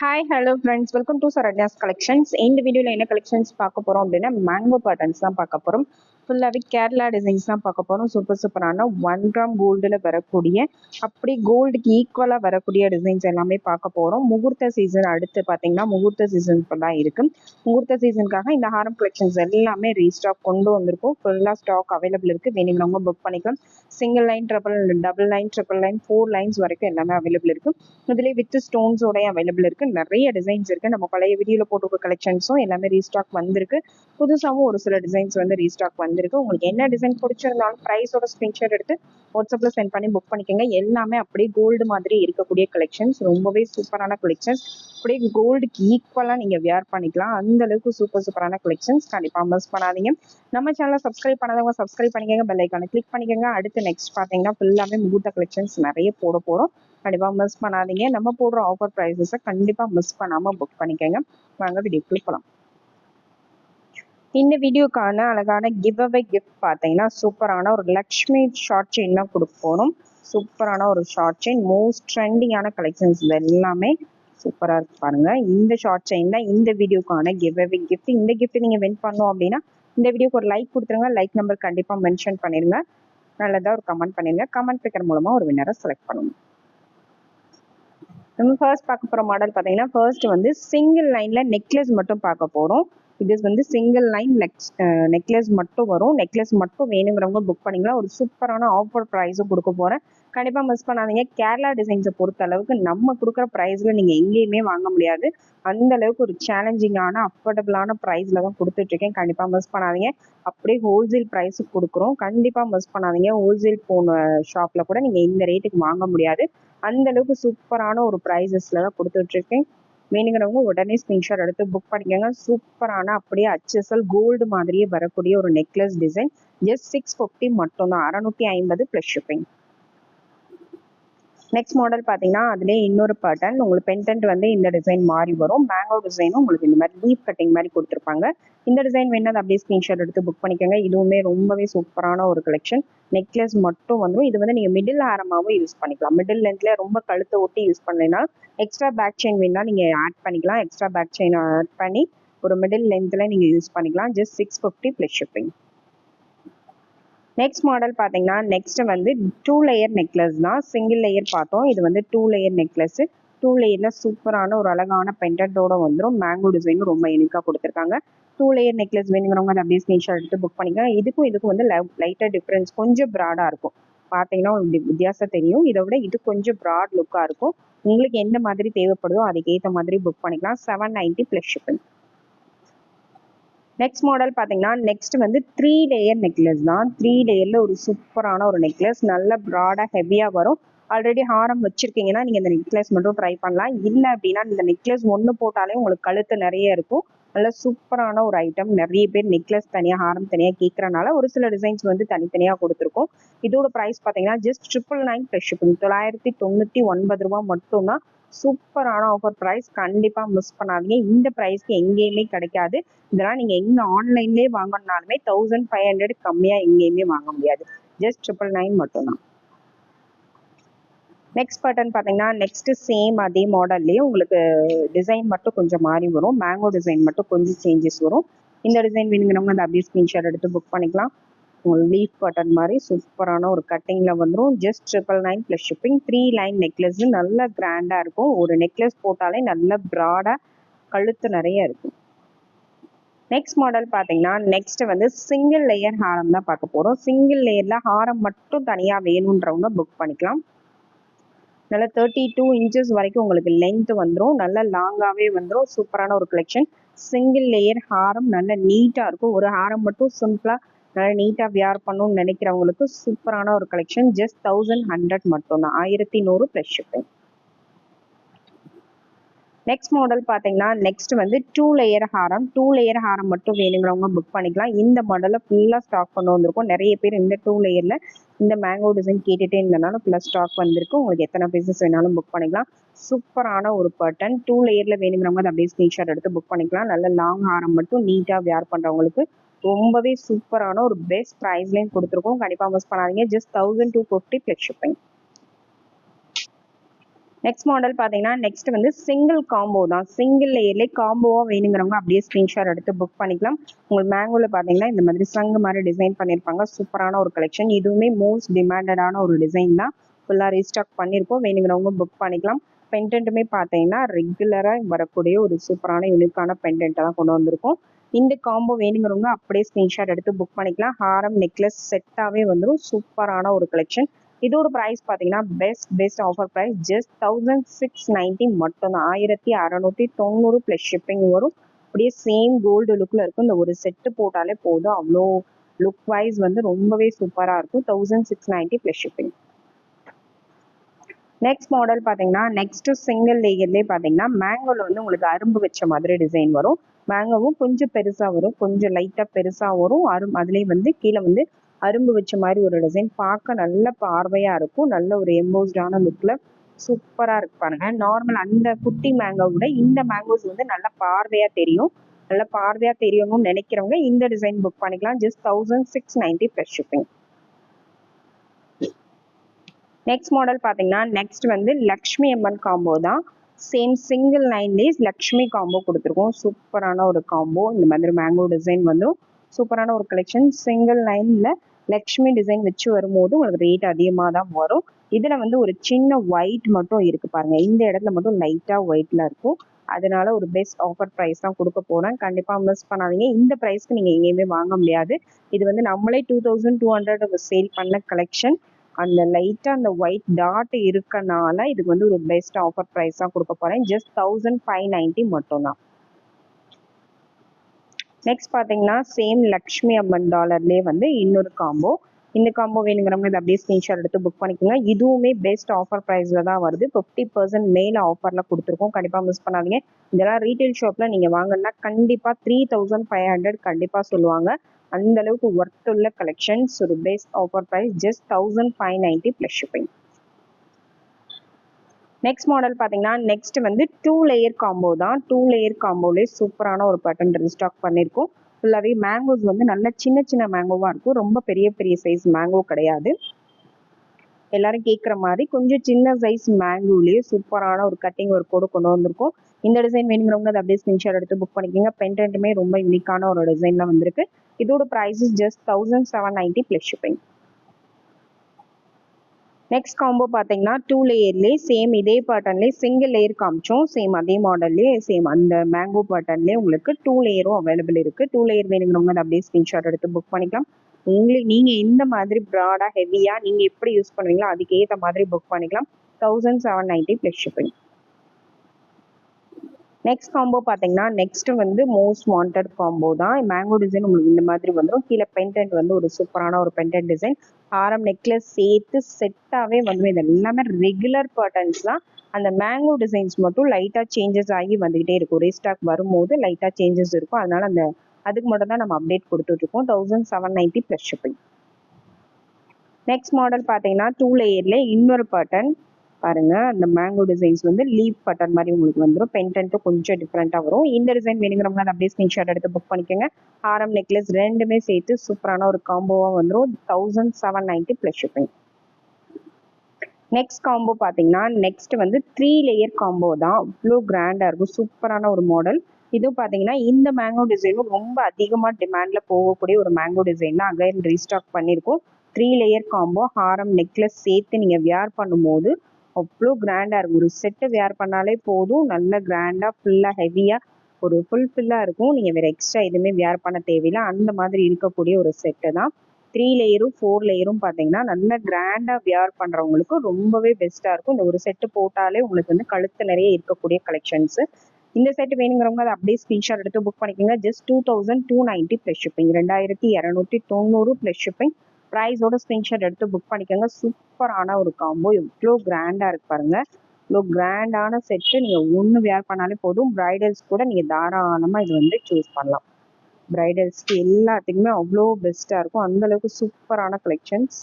Hi hello friends welcome to Saranya's collections இந்த வீடியோவில் என்ன கலெக்ஷன்ஸ் பார்க்க போகிறோம் அப்படின்னா மேங்கோ பேட்டர்ன்ஸ் தான் பார்க்க போகிறோம் ஃபுல்லாகவே கேரளா டிசைன்ஸ் தான் பார்க்க போகிறோம் சூப்பர் சூப்பரான ஒன் கிராம் கோல்டில் வரக்கூடிய அப்படி கோல்டுக்கு ஈக்குவலாக வரக்கூடிய டிசைன்ஸ் எல்லாமே பார்க்க போகிறோம் முகூர்த்த சீசன் அடுத்து பார்த்தீங்கன்னா முகூர்த்த சீசன் ஃபுல்லாக இருக்கு. முகூர்த்த சீசனுக்காக இந்த ஹாரம் கலெக்ஷன்ஸ் எல்லாமே ரீஸ்டாக் கொண்டு வந்திருக்கும். ஃபுல்லாக ஸ்டாக் அவைலபிள் இருக்குது வேணுங்கிறவங்க புக் பண்ணிக்கலாம். Single line triple double line triple line four lines வரைக்கும் எல்லாமே அவைலபிள் இருக்கு. இதுலேயே வித் ஸ்டோன்ஸோடய அவைலபிள் இருக்கு. நிறைய டிசைன்ஸ் இருக்கு. நம்ம பழைய வீடியோவில் போட்டிருக்க கலெக்ஷன்ஸும் எல்லாமே ரீஸ்டாக் வந்திருக்கு. புதுசாகவும் ஒரு சில டிசைன்ஸ் வந்து ரீஸ்டாக் வந்திருக்கு. உங்களுக்கு என்ன டிசைன் பிடிச்சிருந்தாலும் ப்ரைஸோட ஸ்க்ரீன்ஷாட் எடுத்து வாட்ஸ்அப்பில் சென்ட் பண்ணி புக் பண்ணிக்கோங்க. எல்லாமே அப்படியே கோல்டு மாதிரி இருக்கக்கூடிய கலெக்ஷன்ஸ் ரொம்பவே சூப்பரான கலெக்ஷன்ஸ் அப்படியே கோல்டுக்கு ஈக்குவலாக நீங்கள் வியர் பண்ணிக்கலாம். அந்த அளவுக்கு சூப்பர் சூப்பரான கலெக்ஷன்ஸ் கண்டிப்பாக மிஸ் பண்ணாதீங்க. நம்ம சேனலை சப்ஸ்கிரைப் பண்ணாதவங்க சப்ஸ்கிரைப் பண்ணிக்கோங்க. பெல் ஐக்கானை கிளிக் பண்ணிக்கோங்க. அடுத்து நெக்ஸ்ட் பார்த்தீங்கன்னா ஃபுல்லாமே முகூர்த்த கலெக்ஷன்ஸ் நிறைய போட போகிறோம் கண்டிப்பாக மிஸ் பண்ணாதீங்க. நம்ம போடுற ஆஃபர் ப்ரைஸஸை கண்டிப்பாக மிஸ் பண்ணாமல் புக் பண்ணிக்கோங்க. வாங்க வீடியோக்குள்ள போகலாம் இந்த வீடியோக்கான அழகான கிவ் அவே கிஃப்ட் பார்த்தீங்கன்னா சூப்பரான ஒரு லக்ஷ்மி ஷார்ட் செயின் தான் கொடுக்க போகிறோம் சூப்பரான ஒரு ஷார்ட் செயின் மோஸ்ட் ட்ரெண்டிங்கான கலெக்ஷன்ஸ் இது எல்லாமே சூப்பராக இருக்கு பாருங்க. இந்த ஷார்ட் செயின் தான் இந்த வீடியோக்கான கிவ் அவே கிஃப்ட் இந்த கிஃப்ட் நீங்கள் வின் பண்ணோம் அப்படின்னா இந்த வீடியோக்கு ஒரு லைக் கொடுத்துருங்க. லைக் நம்பர் கண்டிப்பாக மென்ஷன் பண்ணிடுங்க நல்லதாக ஒரு கமெண்ட் பண்ணிடுங்க கமெண்ட் பிக்கர் மூலமாக ஒரு வின்னரை செலக்ட் பண்ணுங்க. நம்ம ஃபர்ஸ்ட் பார்க்க போகிற மாடல் பார்த்தீங்கன்னா ஃபர்ஸ்ட் வந்து சிங்கிள் லைனில் நெக்லஸ் மட்டும் பார்க்க போகிறோம் இது வந்து சிங்கிள் லைன் நெக்ஸ் நெக்லஸ் மட்டும் வரும். நெக்லஸ் மட்டும் வேணுங்கிறவங்க புக் பண்ணிக்கலாம் ஒரு சூப்பரான ஆஃபர் ப்ரைஸும் கொடுக்க போகிறேன் கண்டிப்பாக மிஸ் பண்ணாதீங்க. கேரளா டிசைன்ஸை பொறுத்த அளவுக்கு நம்ம கொடுக்குற ப்ரைஸில் நீங்கள் எங்கேயுமே வாங்க முடியாது. அந்த அளவுக்கு ஒரு சேலஞ்சிங்கான அஃபோர்டபுளான ப்ரைஸில் தான் கொடுத்துட்ருக்கேன் கண்டிப்பாக மிஸ் பண்ணாதீங்க. அப்படியே ஹோல்சேல் ப்ரைஸுக்கு கொடுக்குறோம். கண்டிப்பாக மிஸ் பண்ணாதீங்க. ஹோல்சேல் போன ஷாப்பில் கூட நீங்கள் இந்த ரேட்டுக்கு வாங்க முடியாது. அந்த அளவுக்கு சூப்பரான ஒரு ப்ரைஸஸில் தான் கொடுத்துட்ருக்கேன் வேணுங்கிறவங்க உடனே ஸ்க்ரீன்ஷாட் எடுத்து புக் பண்ணிக்கோங்க. சூப்பரான அப்படியே அச்சசல் கோல்டு மாதிரியே வரக்கூடிய ஒரு necklace design just six fifty மட்டும்தான். அறநூற்றி ஐம்பது ப்ளஸ் ஷிப்பிங் நெக்ஸ்ட் மாடல் பார்த்தீங்கன்னா அதுலேயே இன்னொரு பேட்டர்ன் உங்களுக்கு பென்டென்ட் வந்து இந்த டிசைன் மாறி வரும். மேங்கோ டிசைனும் உங்களுக்கு இந்த மாதிரி லீஃப் கட்டிங் மாதிரி கொடுத்துருப்பாங்க. இந்த டிசைன் வேணால் அப்படியே ஸ்க்ரீன்ஷாட் எடுத்து புக் பண்ணிக்கோங்க. இதுவுமே ரொம்பவே சூப்பரான ஒரு கலெக்ஷன் நெக்லஸ் மட்டும் வந்துடும் இது வந்து நீங்கள் மிடில் ஆரமாகவும் யூஸ் பண்ணிக்கலாம். மிடில் லென்த்தில் ரொம்ப கழுத்தை ஒட்டி யூஸ் பண்ணலைன்னா எக்ஸ்ட்ரா பேக் செயின் வேணால் நீங்கள் ஆட் பண்ணிக்கலாம். எக்ஸ்ட்ரா பேக் செயின் ஆட் பண்ணி ஒரு மிடில் லென்த்தில் நீங்கள் யூஸ் பண்ணிக்கலாம். Just six fifty plus shipping next model பார்த்தீங்கன்னா நெக்ஸ்ட் வந்து டூ லேயர் நெக்லஸ் தான். சிங்கிள் லேயர் பார்த்தோம். இது வந்து டூ லேயர் நெக்லஸ் டூ லேயரில் சூப்பரான ஒரு அழகான பெண்டட்டோட வந்துடும் மேங்கோ டிசைனும் ரொம்ப யூனிக்காக கொடுத்துருக்காங்க. டூ லேயர் நெக்லஸ் வேணுங்கிறவங்க அதை அப்படியே ஸ்க்ரீன்ஷாட் எடுத்து புக் பண்ணிக்கலாம் இதுக்கும் இதுக்கும் வந்து லைட்டாக டிஃப்ரென்ஸ் கொஞ்சம் ப்ராடாக இருக்கும். பார்த்தீங்கன்னா உங்களுக்கு வித்தியாசம் தெரியும். இதை விட இது கொஞ்சம் ப்ராட் லுக்காக இருக்கும். உங்களுக்கு எந்த மாதிரி தேவைப்படுதோ அதுக்கேற்ற மாதிரி புக் பண்ணிக்கலாம். Seven ninety plus shipping next model பார்த்தீங்கன்னா நெக்ஸ்ட் வந்து த்ரீ லேயர் நெக்லஸ் தான். த்ரீ லேயரில் ஒரு சூப்பரான ஒரு நெக்லஸ் நல்ல ப்ராடாக ஹெவியாக வரும். ஆல்ரெடி ஹாரம் வச்சிருக்கீங்கன்னா நீங்கள் இந்த நெக்லஸ் மட்டும் ட்ரை பண்ணலாம். இல்லை அப்படின்னா இந்த நெக்லஸ் ஒன்று போட்டாலே உங்களுக்கு கழுத்து நிறைய இருக்கும். நல்ல சூப்பரான ஒரு ஐட்டம் நிறைய பேர் நெக்லஸ் தனியாக ஹாரம் தனியாக கேட்குறனால ஒரு சில டிசைன்ஸ் வந்து தனித்தனியாக கொடுத்துருக்கோம். இதோட ப்ரைஸ் பார்த்தீங்கன்னா just triple nine plus shipping தொள்ளாயிரத்தி தொண்ணூற்றி ஒன்பது ரூபா மட்டும்தான் சூப்பரான ஆஃபர் ப்ரைஸ் கண்டிப்பாக மிஸ் பண்ணாதீங்க. இந்த ப்ரைஸ்க்கு எங்கேயுமே கிடைக்காது. இதெல்லாம் நீங்கள் எங்கே ஆன்லைன்லேயே வாங்கணும்னாலுமே தௌசண்ட் ஃபைவ் ஹண்ட்ரட் கம்மியாக எங்கேயுமே வாங்க முடியாது. ஜஸ்ட் ட்ரிபிள் நைன் மட்டும்தான். நெக்ஸ்ட் பட்டன் பார்த்தீங்கன்னா நெக்ஸ்ட் சேம் அதே மாடல்லையே உங்களுக்கு டிசைன் மட்டும் கொஞ்சம் மாறி வரும். மேங்கோ டிசைன் மட்டும் கொஞ்சம் சேஞ்சஸ் வரும். இந்த டிசைன் வேணுங்கிறவங்க அந்த அப்படியே ஸ்க்ரீன்ஷாட் எடுத்து புக் பண்ணிக்கலாம். உங்களுக்கு லீஃப் பட்டன் மாதிரி சூப்பரான ஒரு கட்டிங்கில் வந்துடும் just triple nine plus shipping three line necklace நல்ல கிராண்டாக இருக்கும். ஒரு நெக்லஸ் போட்டாலே நல்ல ப்ராடாக கழுத்து நிறைய இருக்கும். நெக்ஸ்ட் மாடல் பார்த்தீங்கன்னா நெக்ஸ்ட் வந்து சிங்கிள் லேயர் ஹாரம் தான் பார்க்க போகிறோம் சிங்கிள் லேயரில் ஹாரம் மட்டும் தனியாக வேணுன்றவங்க புக் பண்ணிக்கலாம். நல்லா தேர்ட்டி டூ இன்ச்சஸ் வரைக்கும் உங்களுக்கு லென்த் வந்துடும் நல்ல லாங்காகவே வந்துடும் சூப்பரான ஒரு கலெக்ஷன் சிங்கிள் லேயர் ஹாரம் நல்ல நீட்டாக இருக்கும். ஒரு ஹாரம் மட்டும் சிம்பிளாக நல்லா நீட்டாக வியார் பண்ணணும்னு நினைக்கிறவங்களுக்கு சூப்பரான ஒரு கலெக்ஷன் ஜஸ்ட் தௌசண்ட் ஹண்ட்ரட் மட்டும்தான். ஆயிரத்தி நூறு ப்ளஸ் ஷிப்பிங் நெக்ஸ்ட் மாடல் பார்த்தீங்கன்னா நெக்ஸ்ட் வந்து டூ லேயர் ஹாரம். டூ லேயர் ஹாரம் மட்டும் வேணுங்கிறவங்க புக் பண்ணிக்கலாம். இந்த மாடலை ஃபுல்லாக ஸ்டாக் பண்ண வந்திருக்கும். நிறைய பேர் இந்த டூ லேயரில் இந்த மேங்கோ டிசைன் கேட்டுகிட்டே இருந்தனால ஃபுல்லாக ஸ்டாக் வந்திருக்கு. உங்களுக்கு எத்தனை பீசஸ் வேணாலும் புக் பண்ணிக்கலாம். சூப்பரான ஒரு பர்டன் டூ லேயரில் வேணுங்கிறவங்க அதை அப்படியே ஸ்க்ரீன்ஷாட் எடுத்து புக் பண்ணிக்கலாம். நல்ல லாங் ஹாரம் மட்டும் நீட்டாக வேர் பண்ணுறவங்களுக்கு ரொம்பவே சூப்பரான ஒரு பெஸ்ட் ப்ரைஸ்லேயும் கொடுத்துருக்கோம். கண்டிப்பாக மிஸ் பண்ணாதீங்க. Just thousand two fifty plus shipping next model பார்த்தீங்கன்னா நெக்ஸ்ட் வந்து சிங்கிள் காம்போ தான். சிங்கிள் லேயர்லேயே காம்போவாக வேணுங்கிறவங்க அப்படியே ஸ்க்ரீன்ஷாட் எடுத்து புக் பண்ணிக்கலாம். உங்களுக்கு மேங்கோவில் பார்த்தீங்கன்னா இந்த மாதிரி சங்கு மாதிரி டிசைன் பண்ணியிருப்பாங்க. சூப்பரான ஒரு கலெக்ஷன் இதுவுமே மோஸ்ட் டிமாண்டடான ஒரு டிசைன் தான். ஃபுல்லாக ரீஸ்டாக் பண்ணியிருக்கோம். வேணுங்கிறவங்க புக் பண்ணிக்கலாம். பென்டென்ட்டுமே பார்த்தீங்கன்னா ரெகுலராக வரக்கூடிய ஒரு சூப்பரான யூனிக்கான பென்டென்ட்டை தான் கொண்டு வந்திருக்கோம். இந்த காம்போ வேணுங்கிறவங்க அப்படியே ஸ்க்ரீன்ஷாட் எடுத்து புக் பண்ணிக்கலாம். ஹாரம் நெக்லஸ் செட்டாகவே வந்துடும் சூப்பரான ஒரு கலெக்ஷன் இதோட ப்ரைஸ் பார்த்தீங்கன்னா best best offer price just thousand six ninety மட்டும்தான். ஆயிரத்தி அறநூற்றி தொண்ணூறு ப்ளஸ் ஷிப்பிங் வரும். அப்படியே சேம் கோல்டு லுக்கில் இருக்கும். இந்த ஒரு செட்டு போட்டாலே போதும். அவ்வளோ லுக் வைஸ் வந்து ரொம்பவே சூப்பராக இருக்கும். Thousand six ninety plus shipping next model பார்த்தீங்கன்னா நெக்ஸ்ட் சிங்கிள் லேயர்லேயே பார்த்தீங்கன்னா மேங்கோவில் வந்து உங்களுக்கு அரும்பு வச்ச மாதிரி டிசைன் வரும். மேங்கோவும் கொஞ்சம் பெருசாக வரும். கொஞ்சம் லைட்டாக பெருசாக வரும். அரும் அதுலேயே வந்து கீழே வந்து அரும்பு வச்ச மாதிரி ஒரு டிசைன் பார்க்க நல்ல பார்வையாக இருக்கும். நல்ல ஒரு எம்போஸ்டான லுக்கில் சூப்பராக இருக்கு பாருங்க. நார்மல் அந்த குட்டி மேங்கோவோட இந்த மேங்கோஸ் வந்து நல்ல பார்வையாக தெரியும். நல்ல பார்வையாக தெரியணும்னு நினைக்கிறவங்க இந்த டிசைன் புக் பண்ணிக்கலாம். Just thousand six ninety plus shipping next model பார்த்தீங்கன்னா நெக்ஸ்ட் வந்து லக்ஷ்மி அம்மன் காம்போ தான். Same single nine days Lakshmi combo கொடுத்துருக்கோம். சூப்பரான ஒரு காம்போ இந்த மாதிரி மேங்கோ டிசைன் வந்து சூப்பரான ஒரு கலெக்ஷன் சிங்கிள் லைனில் லக்ஷ்மி டிசைன் வச்சு வரும்போது உங்களுக்கு ரேட் அதிகமாக தான் வரும். இதில் வந்து ஒரு சின்ன ஒயிட் மட்டும் இருக்கு பாருங்க. இந்த இடத்துல மட்டும் லைட்டாக ஒயிட்டில் இருக்கும். அதனால ஒரு பெஸ்ட் ஆஃபர் ப்ரைஸ் தான் கொடுக்க போகிறேன் கண்டிப்பாக மிஸ் பண்ணாதீங்க. இந்த ப்ரைஸ்க்கு நீங்கள் எங்கேயுமே வாங்க முடியாது. இது வந்து நம்மளே two thousand two hundred sale பண்ண கலெக்ஷன் அந்த லைட்டாக அந்த ஒயிட் டாட் இருக்கனால இதுக்கு வந்து ஒரு பெஸ்ட் ஆஃபர் ப்ரைஸ் தான் கொடுக்க போகிறேன் ஜஸ்ட் தௌசண்ட் ஃபைவ் நைன்ட்டி மட்டும் தான் நெக்ஸ்ட் பார்த்தீங்கன்னா சேம் லக்ஷ்மி அம்மன் டாலர்லேயே வந்து இன்னொரு காம்போ இந்த காம்போ வேணுங்கிறவங்க இதை அப்படியே ஸ்க்ரீன்ஷாட் எடுத்து புக் பண்ணிக்கோங்க. இதுவுமே பெஸ்ட் ஆஃபர் ப்ரைஸில் தான் வருது. ஃபிஃப்டி பர்சன்ட் மேலே ஆஃபரில் கொடுத்துருக்கோம். கண்டிப்பாக மிஸ் பண்ணாதீங்க. இதெல்லாம் ரீட்டைல் ஷாப்பில் நீங்கள் வாங்கினா கண்டிப்பாக த்ரீ தௌசண்ட் ஃபைவ் ஹண்ட்ரட் கண்டிப்பாக சொல்லுவாங்க. அந்த அளவுக்கு ஒர்த் உள்ள கலெக்ஷன்ஸ் ஒரு best offer price just thousand five ninety plus shipping next model பார்த்தீங்கன்னா நெக்ஸ்ட் வந்து டூ லேயர் காம்போ தான். டூ லேயர் காம்போலே சூப்பரான ஒரு பட்டன் ரீஸ்டாக் பண்ணியிருக்கோம் ஃபுல்லாகவே மேங்கோஸ் வந்து நல்ல சின்ன சின்ன மேங்கோவாக இருக்கும். ரொம்ப பெரிய பெரிய சைஸ் மேங்கோ கிடையாது. எல்லாரும் கேட்குற மாதிரி கொஞ்சம் சின்ன சைஸ் மேங்கோலேயே சூப்பரான ஒரு கட்டிங் ஒரு கோடு கொண்டு வந்திருக்கும். இந்த டிசைன் வேணுங்கிறவங்க அதை அப்படியே ஸ்கிரீன்ஷாட் எடுத்து புக் பண்ணிக்கோங்க. பென்டென்ட்டுமே ரொம்ப யூனிக்கான ஒரு டிசைனில் வந்திருக்கு. இதோட prices just thousand seven ninety plus shipping next combo பார்த்தீங்கன்னா டூ லேயர்லேயே சேம் இதே பேட்டர்ன்லேயே சிங்கிள் லேயர் காமிச்சோம். சேம் அதே மாடல்லே சேம் அந்த மேங்கோ பேட்டர்ன்லேயே உங்களுக்கு டூ லேயரும் அவைலபிள் இருக்குது டூ லேயர் வேணுங்கிறவங்க அதை அப்படியே ஸ்க்ரீன்ஷாட் எடுத்து புக் பண்ணிக்கலாம். உங்களுக்கு நீங்கள் இந்த மாதிரி ப்ராடாக ஹெவியாக நீங்கள் எப்படி யூஸ் பண்ணுவீங்களோ அதுக்கேற்ற மாதிரி புக் பண்ணிக்கலாம். Thousand seven ninety plus shipping next combo பார்த்தீங்கன்னா நெக்ஸ்ட் வந்து மோஸ்ட் வாண்டட் காம்போ தான். மேங்கோ டிசைன் உங்களுக்கு இந்த மாதிரி வந்துடும் கீழே பென்டென்ட் வந்து ஒரு சூப்பரான ஒரு பென்டென்ட் டிசைன் ஆரம் நெக்லஸ் சேர்த்து செட்டாகவே வந்து இது எல்லாமே ரெகுலர் பேட்டர்ன்ஸ் தான். அந்த மேங்கோ டிசைன்ஸ் மட்டும் லைட்டாக சேஞ்சஸ் ஆகி வந்துகிட்டே இருக்கும். ரீஸ்டாக் வரும்போது லைட்டாக சேஞ்சஸ் இருக்கும். அதனால அந்த அதுக்கு மட்டும் தான் நம்ம அப்டேட் கொடுத்துட்ருக்கோம் thousand seven ninety plus shipping next model பார்த்தீங்கன்னா டூ லேயர்ல இன்னொரு பேட்டர்ன் பாருங்க. அந்த மேங்கோ டிசைன்ஸ் வந்து லீவ் பட்டர் மாதிரி உங்களுக்கு வந்துடும் பென்டென்ட்டு கொஞ்சம் டிஃப்ரெண்ட்டாக வரும். இந்த டிசைன் வேணுங்கிறவங்க அதை அப்படியே ஸ்க்ரீன்ஷாட் எடுத்து புக் பண்ணிக்கோங்க. ஆரம் நெக்லஸ் ரெண்டுமே சேர்த்து சூப்பரான ஒரு காம்போவாக வந்துடும் thousand seven ninety plus shipping next combo பார்த்தீங்கன்னா நெக்ஸ்ட் வந்து த்ரீ லேயர் காம்போ தான். இவ்வளோ கிராண்டாக இருக்கும். சூப்பரான ஒரு மாடல் இதுவும் பார்த்தீங்கன்னா இந்த மேங்கோ டிசைனும் ரொம்ப அதிகமாக டிமாண்டில் போகக்கூடிய ஒரு மேங்கோ டிசைன் தான். அகைன் ரீஸ்டாக் பண்ணியிருக்கோம் த்ரீ லேயர் காம்போ ஹாரம் நெக்லஸ் சேர்த்து நீங்கள் வியர் பண்ணும்போது அவ்வளோ கிராண்டாக இருக்கும். ஒரு செட்டு வேர் பண்ணாலே போதும். நல்ல கிராண்டாக ஃபுல்லாக ஹெவியாக ஒரு ஃபுல் ஃபில்லாக இருக்கும். நீங்கள் வேறு எக்ஸ்ட்ரா எதுவுமே வேர் பண்ண தேவையில்லை. அந்த மாதிரி இருக்கக்கூடிய ஒரு செட்டு தான். த்ரீ லேயரும் ஃபோர் லேயரும் பார்த்தீங்கன்னா நல்ல கிராண்டாக வியர் பண்ணுறவங்களுக்கு ரொம்பவே பெஸ்ட்டாக இருக்கும். இந்த ஒரு செட்டு போட்டாலே உங்களுக்கு வந்து கழுத்து நிறைய இருக்கக்கூடிய கலெக்ஷன்ஸு இந்த செட் வேணுங்கிறவங்க அதை அப்படியே ஸ்க்ரீன்ஷாட் எடுத்து புக் பண்ணிக்கோங்க. Just two thousand two ninety plus shipping ரெண்டாயிரத்தி இரநூத்தி தொண்ணூறு ப்ளஸ் ஷிப்பிங் ப்ரைஸோட ஸ்க்ரீன்ஷாட் எடுத்து புக் பண்ணிக்கோங்க. சூப்பரான ஒரு காம்போ எவ்வளோ கிராண்டாக இருக்கு பாருங்க. இவ்வளோ கிராண்டான செட்டு நீங்கள் ஒன்று வேர் பண்ணாலே போதும். ப்ரைடல்ஸ் கூட நீங்கள் தாராளமாக இது வந்து சூஸ் பண்ணலாம். ப்ரைடல்ஸ்க்கு எல்லாத்துக்குமே அவ்வளோ பெஸ்ட்டாக இருக்கும். அந்தளவுக்கு சூப்பரான கலெக்ஷன்ஸ்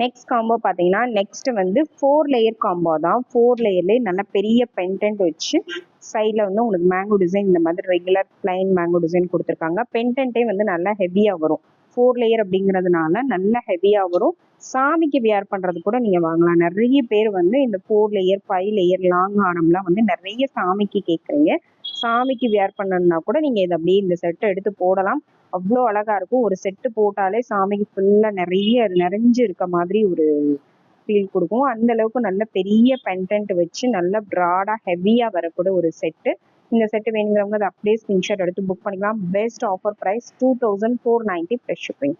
நெக்ஸ்ட் காம்போ பார்த்தீங்கன்னா நெக்ஸ்ட் வந்து ஃபோர் லேயர் காம்போ தான். ஃபோர் லேயர்லேயே நல்ல பெரிய பென்டென்ட் வச்சு சைடில் வந்து உங்களுக்கு மேங்கோ டிசைன் இந்த மாதிரி ரெகுலர் பிளைன் மேங்கோ டிசைன் கொடுத்துருக்காங்க. பென்டென்ட்டே வந்து நல்லா ஹெவியாக வரும். ஃபோர் லேயர் அப்படிங்கிறதுனால நல்ல ஹெவியாக வரும். சாமிக்கு வியர் பண்ணுறது கூட நீங்கள் வாங்கலாம். நிறைய பேர் வந்து இந்த four layer five layer long ஆனம்லாம் வந்து நிறைய சாமிக்கு கேட்குறீங்க. சாமிக்கு வியர் பண்ணணும்னா கூட நீங்கள் இதை அப்படியே இந்த செட்டை எடுத்து போடலாம். அவ்வளோ அழகாக இருக்கும். ஒரு செட்டு போட்டாலே சாமிக்கு ஃபுல்லாக நிறைய நிறைஞ்சு இருக்க மாதிரி ஒரு ஃபீல் கொடுக்கும். அந்த அளவுக்கு நல்ல பெரிய பென்டென்ட் வச்சு நல்ல ப்ராடாக ஹெவியாக வரக்கூடிய ஒரு செட்டு இந்த செட்டு வேணுங்கிறவங்க அதை அப்படியே ஸ்கிரீன்ஷாட் எடுத்து புக் பண்ணிக்கலாம். Best offer price two thousand four ninety plus shipping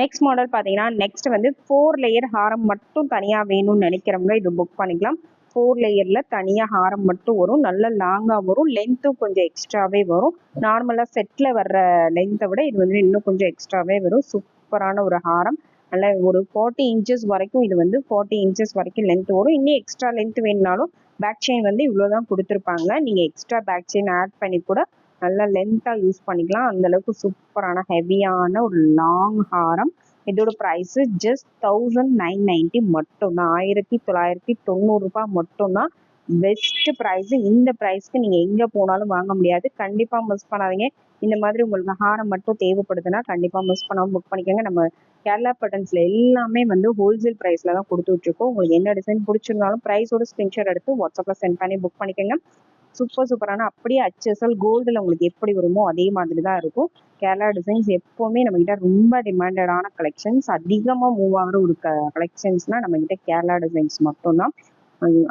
next model பார்த்தீங்கன்னா நெக்ஸ்ட் வந்து ஃபோர் லேயர் ஹாரம் மட்டும் தனியாக வேணும்னு நினைக்கிறவங்க இது புக் பண்ணிக்கலாம். ஃபோர் லேயரில் தனியாக ஹாரம் மட்டும் வரும். நல்ல லாங்காக வரும். லென்த்தும் கொஞ்சம் எக்ஸ்ட்ராவே வரும். நார்மலாக செட்டில் வர்ற லென்த்தை விட இது வந்து இன்னும் கொஞ்சம் எக்ஸ்ட்ராவே வரும். சூப்பரான ஒரு ஹாரம். நல்ல ஒரு ஃபார்ட்டி இன்ச்சஸ் வரைக்கும் இது வந்து ஃபார்ட்டி இன்ச்சஸ் வரைக்கும் லென்த் வரும். இன்னும் எக்ஸ்ட்ரா லென்த் வேணுனாலும் பேக் செயின் வந்து இவ்வளோ தான் கொடுத்துருப்பாங்க. நீங்கள் எக்ஸ்ட்ரா பேக் செயின் ஆட் பண்ணி கூட நல்லா லென்த்தாக யூஸ் பண்ணிக்கலாம். அந்தளவுக்கு சூப்பரான ஹெவியான ஒரு லாங் ஹாரம். இதோட price just thousand nine ninety மட்டும்தான். ஆயிரத்தி தொள்ளாயிரத்தி தொண்ணூறுரூபா மட்டும்தான் பெஸ்ட் ப்ரைஸ் இந்த ப்ரைஸ்க்கு நீங்கள் எங்கே போனாலும் வாங்க முடியாது. கண்டிப்பாக மிஸ் பண்ணாதீங்க. இந்த மாதிரி உங்களுக்கு ஹாரம் மட்டும் தேவைப்படுதுன்னா கண்டிப்பாக மிஸ் பண்ணாமல் புக் பண்ணிக்கோங்க. நம்ம கேரளா பட்டன்ஸில் எல்லாமே வந்து ஹோல்சேல் ப்ரைஸில் தான் கொடுத்துட்ருக்கோம் உங்களுக்கு என்ன டிசைன் பிடிச்சிருந்தாலும் ப்ரைஸோட ஸ்க்ரீன்ஷாட் எடுத்து வாட்ஸ்அப்பில் சென்ட் பண்ணி புக் பண்ணிக்கோங்க. சூப்பர் சூப்பரான அப்படியே அச்சசல் கோல்டில் உங்களுக்கு எப்படி வருமோ அதே மாதிரி தான் இருக்கும். கேரளா டிசைன்ஸ் எப்போவுமே நம்மக்கிட்ட ரொம்ப டிமாண்டடான கலெக்ஷன்ஸ் அதிகமாக மூவ் ஆகிற ஒரு க கலெக்ஷன்ஸ்னால் நம்மக்கிட்ட கேரளா டிசைன்ஸ் மட்டும்தான்.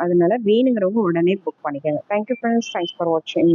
அதனால வேணுங்கிறவங்க உடனே புக் பண்ணிக்கோங்க. தேங்க்யூ ஃப்ரெண்ட்ஸ் தேங்க்ஸ் ஃபார் வாட்சிங்